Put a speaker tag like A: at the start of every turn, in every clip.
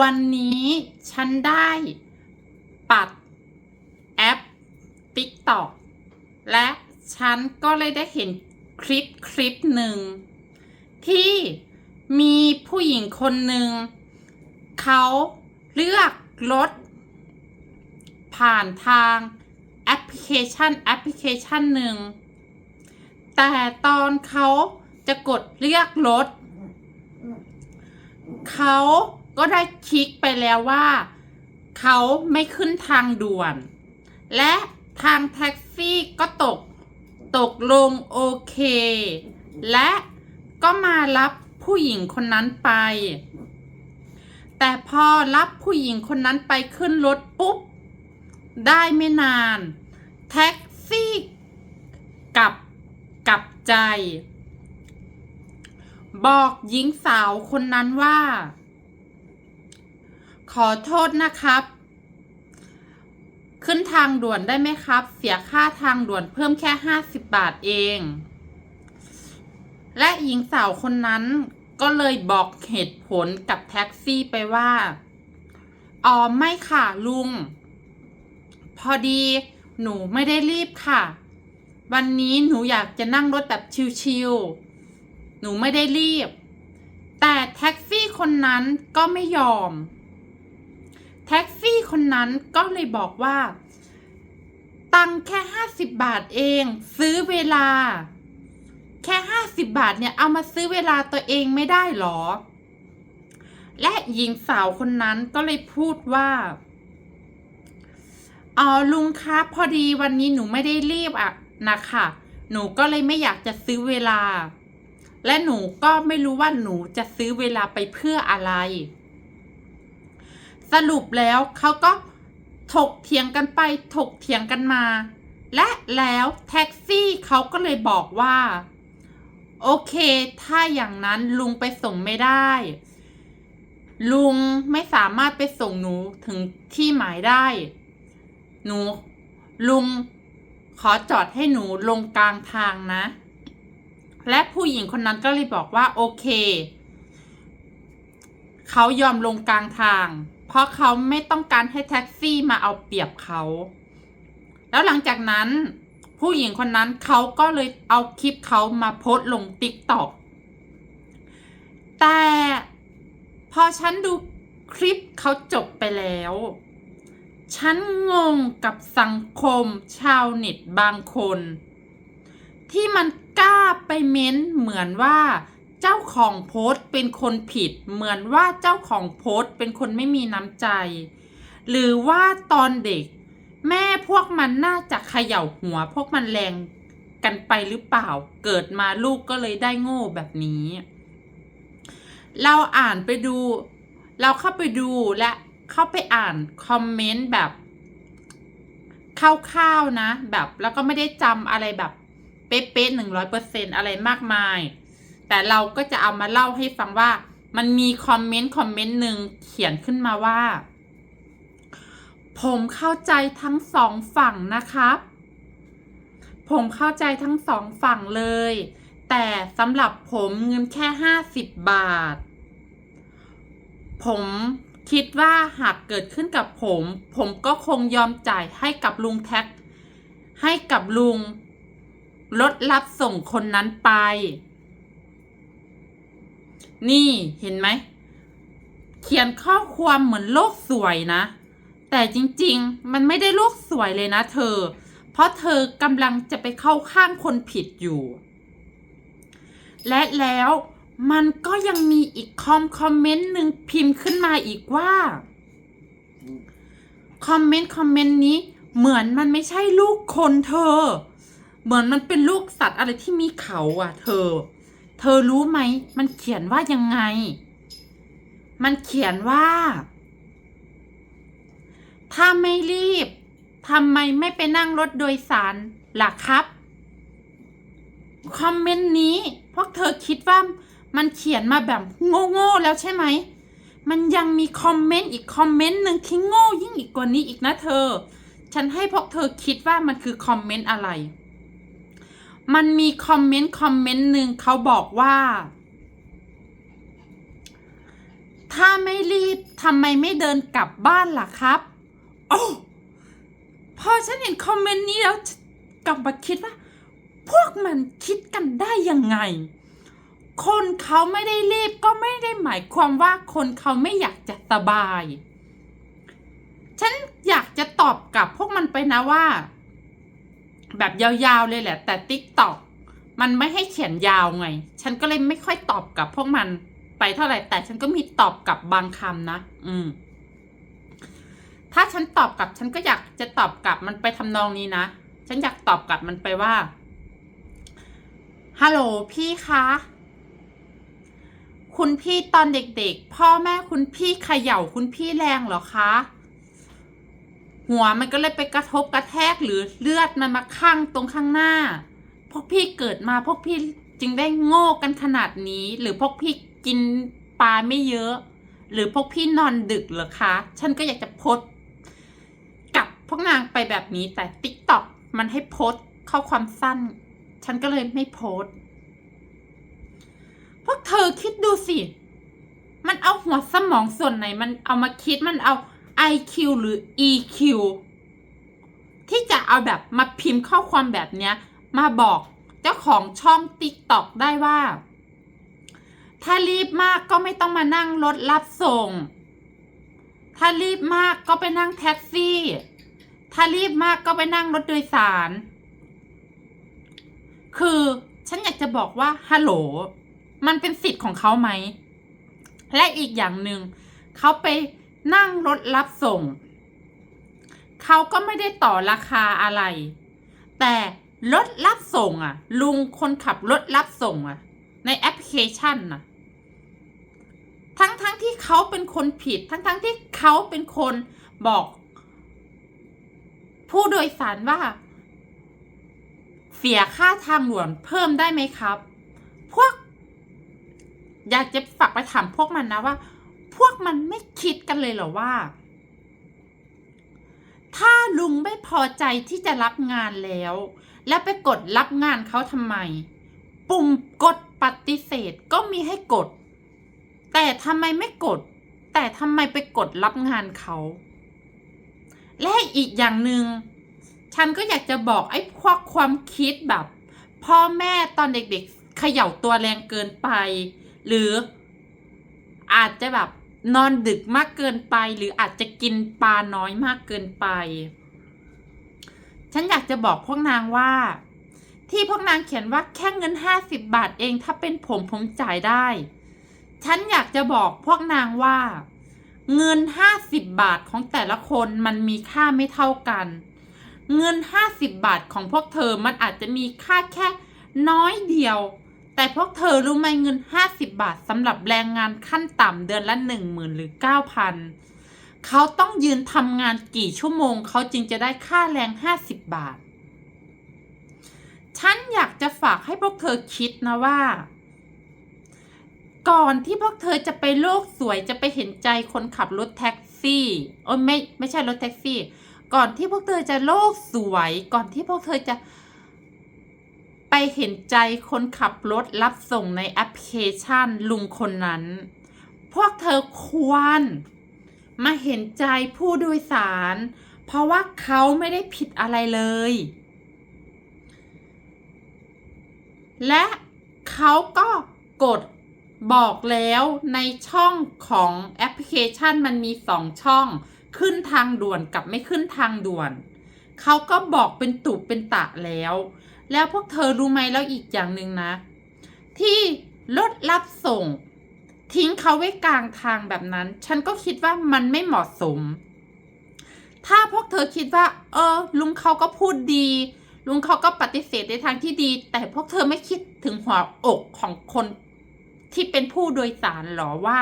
A: วันนี้ฉันได้ปัดแอป TikTok และฉันก็เลยได้เห็นคลิปคลิปหนึ่ง ที่มีผู้หญิงคนหนึ่ง เขาเลือกรถ ผ่านทางแอปพลิเคชันแอปพลิเคชันหนึ่ง แต่ตอนเขาจะกดเลือกรถ เขา ก็ได้คลิกไปแล้วว่า เขาไม่ขึ้นทางด่วน และทางแท็กซี่ก็ตกตกลงโอเค และก็มารับผู้หญิงคนนั้นไป แต่พอรับผู้หญิงคนนั้นไปขึ้นรถปุ๊บ ได้ไม่นาน แท็กซี่กลับกลับใจ บอกหญิงสาวคนนั้นว่า ขอโทษนะครับ ขึ้นทางด่วนได้ไหมครับ เสียค่าทางด่วนเพิ่มแค่ห้าสิบบาทเอง และหญิงสาวคนนั้นก็เลยบอกเหตุผลกับแท็กซี่ไปว่า อ๋อไม่ค่ะลุง พอดีหนูไม่ได้รีบค่ะ วันนี้หนูอยากจะนั่งรถแบบชิวๆหนูไม่ได้รีบ แต่แท็กซี่คนนั้นก็ไม่ยอม แท็กซี่คนนั้นก็เลยบอกว่า ตังแค่ห้าสิบบาทเอง ซื้อเวลา แค่ห้าสิบบาทเนี่ยเอามาซื้อเวลาตัวเองไม่ได้หรอ และหญิงสาวคนนั้นก็เลยพูดว่าอ๋อลุงคะพอดีวันนี้หนูไม่ได้รีบอะนะคะหนูก็เลยไม่อยากจะซื้อเวลา และหนูก็ไม่รู้ว่าหนูจะซื้อเวลาไปเพื่ออะไร สรุปแล้วเขาก็ถกเถียงกันไปถกเถียงกันมา และแล้วแท็กซี่เขาก็เลยบอกว่า โอเค ถ้าอย่างนั้นลุงไปส่งไม่ได้ ลุงไม่สามารถไปส่งหนูถึงที่หมายได้ หนู ลุงขอจอดให้หนูลงกลางทางนะ และผู้หญิงคนนั้นก็เลยบอกว่าโอเค เขายอมลงกลางทาง เพราะเขาไม่ต้องการให้แท็กซี่มาเอาเปรียบเขา แล้วหลังจากนั้น ผู้หญิงคนนั้นเขาก็เลยเอาคลิปเขามาโพสต์ลงติ๊กต็อกแต่พอฉันดูคลิปเขาจบไปแล้ว ฉันงงกับสังคมชาวเน็ตบางคน ที่มันกล้าไปเม้นเหมือนว่า เจ้าของโพสต์เป็นคนผิด เหมือนว่าเจ้าของโพสต์เป็นคนไม่มีน้ำใจ หรือว่าตอนเด็ก แม่พวกมันน่าจะเขย่าหัว พวกมันแรงกันไปหรือเปล่า เกิดมาลูกก็เลยได้โง่แบบนี้ เราอ่านไปดู เราเข้าไปดูและเข้าไปอ่านคอมเมนต์แบบคร่าวๆนะ แบบแล้วก็ไม่ได้จำอะไรแบบเป๊ะๆหนึ่งร้อยเปอร์เซ็นอะไรมากมาย แต่เราก็จะเอามาเล่าให้ฟังว่า มันมีคอมเมนต์คอมเมนต์หนึ่งเขียนขึ้นมาว่า ผมเข้าใจทั้งสองฝั่งนะครับ ผมเข้าใจทั้งสองฝั่งเลย แต่สำหรับผมเงินแค่ห้าสิบบาท ผมคิดว่าหากเกิดขึ้นกับผม ผมก็คงยอมจ่ายให้กับลุงแท็ก ให้กับลุงรถรับส่งคนนั้นไป นี่เห็นไหม เขียนข้อความเหมือนโลกสวยนะ แต่จริงๆ มันไม่ได้โลกสวยเลยนะเธอ เพราะเธอกำลังจะไปเข้าข้างคนผิดอยู่ และแล้วมันก็ยังมีอีกคอมคอมเมนต์หนึ่งพิมพ์ขึ้นมาอีกว่า คอมเมนต์คอมเมนต์นี้เหมือนมันไม่ใช่ลูกคนเธอ เหมือนมันเป็นลูกสัตว์อะไรที่มีเขาอะ เธอ เธอรู้ไหม มันเขียนว่ายังไง มันเขียนว่า ถ้าไม่รีบทำไมไม่ไปนั่งรถโดยสารล่ะครับ คอมเมนต์นี้พวกเธอคิดว่ามันเขียนมาแบบโง่ๆแล้วใช่ไหม มันยังมีคอมเมนต์อีกคอมเมนต์หนึ่งที่โง่ยิ่งอีกกว่านี้อีกนะเธอ ฉันให้พวกเธอคิดว่ามันคือคอมเมนต์อะไร มันมีคอมเมนต์คอมเมนต์หนึ่งเขาบอกว่า ถ้าไม่รีบทำไมไม่เดินกลับบ้านล่ะครับ โอ้พอฉันเห็นคอมเมนต์นี้แล้วกลับมาคิดว่า พวกมันคิดกันได้ยังไง คนเขาไม่ได้รีบก็ไม่ได้หมายความว่าคนเขาไม่อยากจะสบาย ฉันอยากจะตอบกลับพวกมันไปนะว่า แบบยาวๆเลยแหละ แต่ติ๊กตอกมันไม่ให้เขียนยาวไง ฉันก็เลยไม่ค่อยตอบกับพวกมันไปเท่าไหร่ แต่ฉันก็มีตอบกับบางคำนะ อืม ถ้าฉันตอบกับฉันก็อยากจะตอบกับมันไปทำนองนี้นะ ฉันอยากตอบกับมันไปว่า ฮัลโหลพี่คะ คุณพี่ตอนเด็กๆ พ่อแม่คุณพี่เขย่าคุณพี่แรงเหรอคะ หัวมันก็เลยไปกระทบกระแทกหรือเลือดมันมาข้างตรงข้างหน้า พวกพี่เกิดมาพวกพี่จึงได้โง่กันขนาดนี้ หรือพวกพี่กินปลาไม่เยอะ หรือพวกพี่นอนดึกเหรอคะ ฉันก็อยากจะโพสกับพวกนางไปแบบนี้แต่ t ิ k t o k มันให้โพสข้อความสั้น ฉันก็เลยไม่โพสพวกเธอคิดดูสิ มันเอาหัวสมองส่วนไหน มันเอามาคิดมันเอา IQ หรือ EQ ที่จะเอาแบบมาพิมพ์ข้อความแบบเนี้ย มาบอกเจ้าของช่อง TikTok ได้ว่า ถ้ารีบมากก็ไม่ต้องมานั่งรถรับส่ง ถ้ารีบมากก็ไปนั่งแท็กซี่ ถ้ารีบมากก็ไปนั่งรถโดยสาร คือฉันอยากจะบอกว่าฮัลโหล มันเป็นสิทธิ์ของเขาไหม และอีกอย่างหนึ่งเขาไป นั่งรถรับส่ง เขาก็ไม่ได้ต่อราคาอะไร แต่รถรับส่งอะ ลุงคนขับรถรับส่งอะ ในแอปพลิเคชันน่ะ ทั้งทั้งที่เขาเป็นคนผิด ทั้งทั้งที่เขาเป็นคนบอก ผู้โดยสารว่า เสียค่าทางด่วนเพิ่มได้ไหมครับ พวก อยากจะฝากไปถามพวกมันนะว่า กมันไม่คิดกันเลยเหรอว่า ถ้าลุงไม่พอใจที่จะรับงานแล้ว แล้วไปกดรับงานเขาทำไม ปุ่มกดปฏิเสธก็มีให้กด แต่ทำไมไม่กด แต่ทำไมไปกดรับงานเขา และอีกอย่างหนึง่งฉันก็อยากจะบอกไอ้พวกความคิดแบบ พ่อแม่ตอนเด็กๆเขย่าตัวแรงเกินไป หรืออาจจะแบบ นอนดึกมากเกินไป หรืออาจจะกินปลาน้อยมากเกินไป ฉันอยากจะบอกพวกนางว่า ที่พวกนางเขียนว่าแค่เงินห้าสิบบาทเองถ้าเป็นผมผมจ่ายได้ ฉันอยากจะบอกพวกนางว่า เงินห้าสิบบาทของแต่ละคนมันมีค่าไม่เท่ากัน เงินห้าสิบบาทของพวกเธอมันอาจจะมีค่าแค่น้อยเดียว แต่พวกเธอรู้ไหมเงินห้าสิบบาทสำหรับแรงงานขั้นต่ำเดือนละหนึ่งหมื่นหรือเก้าพันเขาต้องยืนทำงานกี่ชั่วโมง เขาจึงจะได้ค่าแรงห้าสิบบาท ฉันอยากจะฝากให้พวกเธอคิดนะว่า ก่อนที่พวกเธอจะไปโลกสวยจะไปเห็นใจคนขับรถแท็กซี่โอ้ไม่ไม่ใช่รถแท็กซี่ ก่อนที่พวกเธอจะโลกสวย ก่อนที่พวกเธอจะ ไปเห็นใจคนขับรถรับส่งในแอปพลิเคชันลุงคนนั้น พวกเธอควร มาเห็นใจผู้โดยสาร เพราะว่าเขาไม่ได้ผิดอะไรเลย และเขาก็กดบอกแล้วในช่องของแอปพลิเคชันมันมีสองช่อง ขึ้นทางด่วนกับไม่ขึ้นทางด่วน เขาก็บอกเป็นตุเป็นตะแล้ว แล้วพวกเธอรู้ไหมแล้วอีกอย่างหนึ่งนะ ที่รถรับส่ง ทิ้งเขาไว้กลางทางแบบนั้น ฉันก็คิดว่ามันไม่เหมาะสม ถ้าพวกเธอคิดว่า เออ ลุงเขาก็พูดดี ลุงเขาก็ปฏิเสธในทางที่ดี แต่พวกเธอไม่คิดถึงหัวอกของคนที่เป็นผู้โดยสารหรอว่า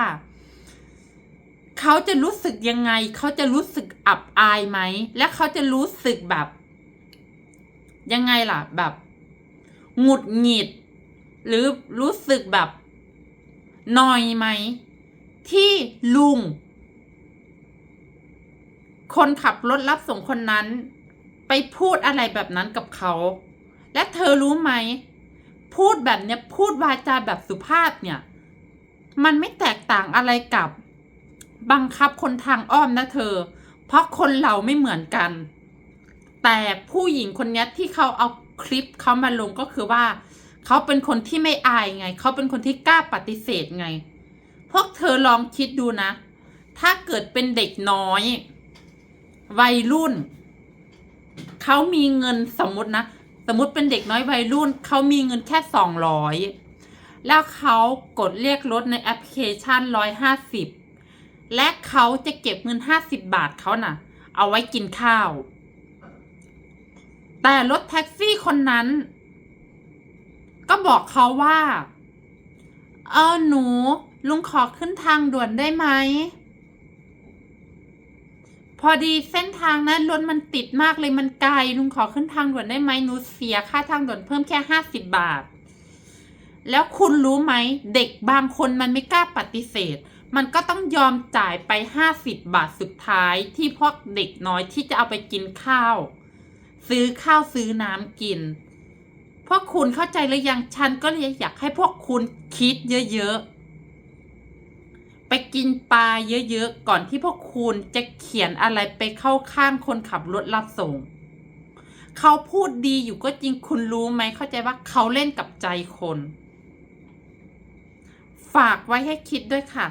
A: เขาจะรู้สึกยังไง เขาจะรู้สึกอับอายไหม และเขาจะรู้สึกแบบ ยังไงล่ะ แบบหงุดหงิด หรือรู้สึกแบบนอยไหม ที่ลุง คนขับรถรับส่งคนนั้น ไปพูดอะไรแบบนั้นกับเขา และเธอรู้ไหม พูดแบบเนี้ยพูดวาจาแบบสุภาพเนี่ย มันไม่แตกต่างอะไรกับ บังคับคนทางอ้อมนะเธอ เพราะคนเราไม่เหมือนกัน แต่ผู้หญิงคนนี้ที่เขาเอาคลิปเขามาลงก็คือว่า เขาเป็นคนที่ไม่อายไง เขาเป็นคนที่กล้าปฏิเสธไง พวกเธอลองคิดดูนะ ถ้าเกิดเป็นเด็กน้อย วัยรุ่น เขามีเงินสมมตินะ สมมติเป็นเด็กน้อยวัยรุ่น เขามีเงินแค่สองร้อยแล้วเขากดเรียกรถในแอปพลิเคชันร้อยห้าสิบและเขาจะเก็บเงินห้าสิบบาทเขาน่ะ เอาไว้กินข้าว แต่รถแท็กซี่คนนั้น ก็บอกเขาว่า เออหนู ลุงขอขึ้นทางด่วนได้ไหม พอดีเส้นทางนั้นรถมันติดมากเลยมันไกล ลุงขอขึ้นทางด่วนได้ไหมหนูเสียค่าทางด่วนเพิ่มแค่ห้าสิบบาท แล้วคุณรู้ไหม เด็กบางคนมันไม่กล้าปฏิเสธมันก็ต้องยอมจ่ายไปห้าสิบบาทสุดท้ายที่พวกเด็กน้อยที่จะเอาไปกินข้าว ซื้อข้าวซื้อน้ำกิน พวกคุณเข้าใจหรือยังฉันก็เลยอยากให้พวกคุณคิดเยอะๆ ไปกินปลาเยอะๆ ก่อนที่พวกคุณจะเขียนอะไรไปเข้าข้างคนขับรถรับส่ง เขาพูดดีอยู่ก็จริงคุณรู้ไหมเข้าใจว่าเขาเล่นกับใจคน ฝากไว้ให้คิดด้วยค่ะ